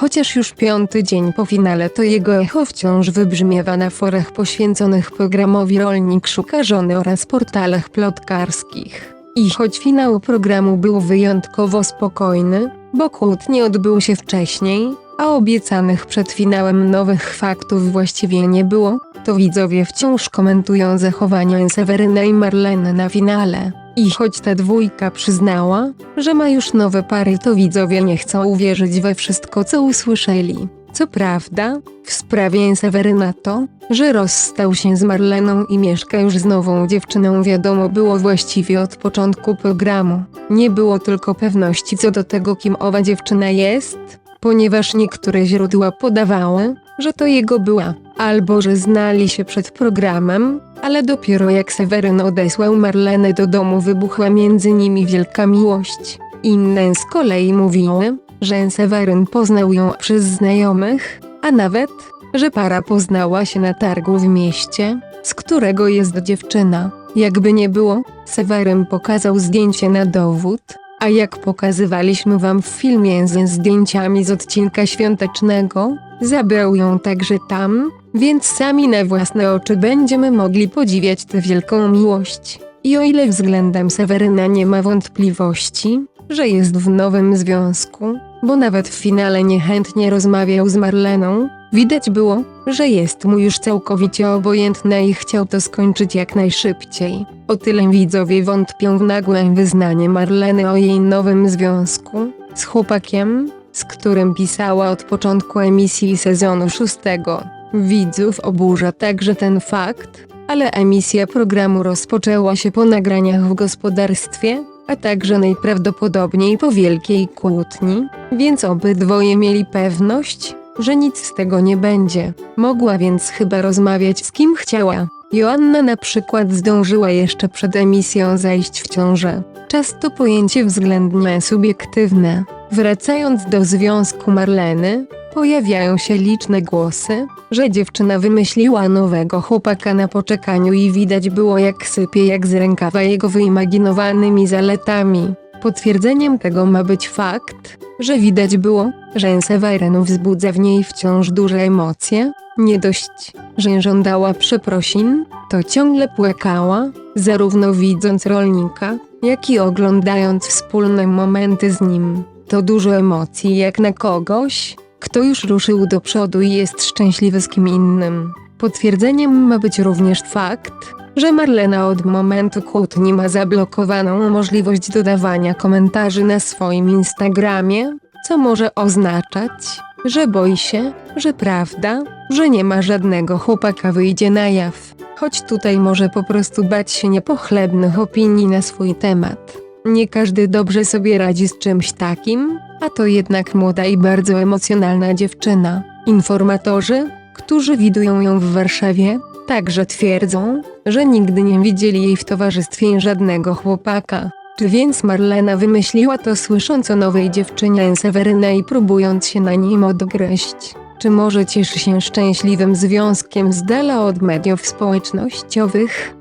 Chociaż już piąty dzień po finale to jego echo wciąż wybrzmiewa na forach poświęconych programowi Rolnik Szuka Żony oraz portalach plotkarskich. I choć finał programu był wyjątkowo spokojny, bo kłótnie odbył się wcześniej, a obiecanych przed finałem nowych faktów właściwie nie było, to widzowie wciąż komentują zachowania Seweryna i Marleny na finale. I choć ta dwójka przyznała, że ma już nowe pary, to widzowie nie chcą uwierzyć we wszystko, co usłyszeli. Co prawda, w sprawie Seweryna to, że rozstał się z Marleną i mieszka już z nową dziewczyną wiadomo było właściwie od początku programu. Nie było tylko pewności co do tego kim owa dziewczyna jest, ponieważ niektóre źródła podawały, że to jego była, albo że znali się przed programem, ale dopiero jak Seweryn odesłał Marlenę do domu wybuchła między nimi wielka miłość. Inne z kolei mówiły, że Seweryn poznał ją przez znajomych, a nawet, że para poznała się na targu w mieście, z którego jest dziewczyna. Jakby nie było, Seweryn pokazał zdjęcie na dowód, a jak pokazywaliśmy wam w filmie ze zdjęciami z odcinka świątecznego, zabrał ją także tam, więc sami na własne oczy będziemy mogli podziwiać tę wielką miłość. I o ile względem Seweryna nie ma wątpliwości, że jest w nowym związku, bo nawet w finale niechętnie rozmawiał z Marleną, widać było, że jest mu już całkowicie obojętne i chciał to skończyć jak najszybciej. O tyle widzowie wątpią w nagłe wyznanie Marleny o jej nowym związku z chłopakiem, z którym pisała od początku emisji sezonu szóstego. Widzów oburza także ten fakt, ale emisja programu rozpoczęła się po nagraniach w gospodarstwie, a także najprawdopodobniej po wielkiej kłótni, więc obydwoje mieli pewność, że nic z tego nie będzie. Mogła więc chyba rozmawiać z kim chciała. Joanna na przykład zdążyła jeszcze przed emisją zajść w ciążę. Czas to pojęcie względnie subiektywne. Wracając do związku Marleny, pojawiają się liczne głosy, że dziewczyna wymyśliła nowego chłopaka na poczekaniu i widać było jak sypie jak z rękawa jego wyimaginowanymi zaletami. Potwierdzeniem tego ma być fakt, że widać było, że Seweryn wzbudza w niej wciąż duże emocje. Nie dość, że żądała przeprosin, to ciągle płakała, zarówno widząc rolnika, jak i oglądając wspólne momenty z nim. To dużo emocji jak na kogoś, kto już ruszył do przodu i jest szczęśliwy z kim innym. Potwierdzeniem ma być również fakt, że Marlena od momentu kłótni ma zablokowaną możliwość dodawania komentarzy na swoim Instagramie, co może oznaczać, że boi się, że prawda, że nie ma żadnego chłopaka wyjdzie na jaw. Choć tutaj może po prostu bać się niepochlebnych opinii na swój temat. Nie każdy dobrze sobie radzi z czymś takim, a to jednak młoda i bardzo emocjonalna dziewczyna. Informatorzy, którzy widują ją w Warszawie, także twierdzą, że nigdy nie widzieli jej w towarzystwie żadnego chłopaka. Czy więc Marlena wymyśliła to słysząc o nowej dziewczynie Seweryna i próbując się na nim odgryźć? Czy może cieszy się szczęśliwym związkiem z dala od mediów społecznościowych?